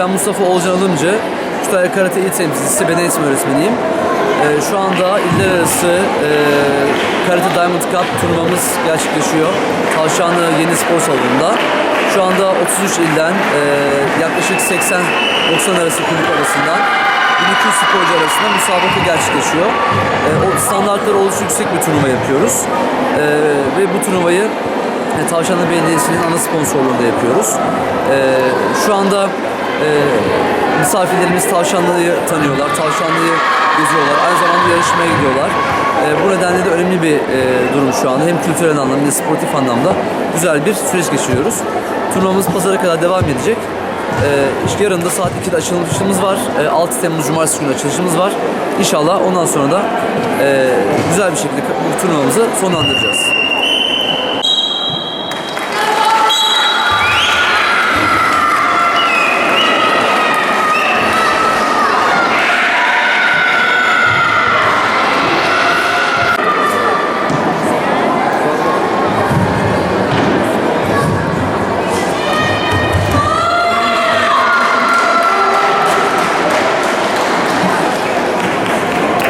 Ben Mustafa Olcan Alımcı. Kütahya Karate İl Temsilcisi, beden eğitimi öğretmeniyim. Ee, şu anda iller arası e, Karate Diamond Cup turnuvamız gerçekleşiyor. Tavşanlı Yeni Spor Salonu'nda. Şu anda 33 ilden e, yaklaşık 80-90 arası kulüp arasından 1200 sporcu arasında müsabaka gerçekleşiyor. E, o standartları oldukça yüksek bir turnuva yapıyoruz. E, ve bu turnuvayı e, Tavşanlı Belediyesi'nin ana sponsorluğunda yapıyoruz. E, şu anda misafirlerimiz Tavşanlı'yı tanıyorlar, Tavşanlı'yı geziyorlar, aynı zamanda yarışmaya gidiyorlar. E, bu nedenle de önemli bir e, durum şu anda. Hem kültürel anlamda hem de sportif anlamda güzel bir süreç geçiriyoruz. Turnuvamız pazara kadar devam edecek. Ee, işte yarın da saat 2'de açılışımız var. Ee, 6 Temmuz Cumartesi günü açılışımız var. İnşallah ondan sonra da e, güzel bir şekilde bu turnuvamızı sonlandıracağız.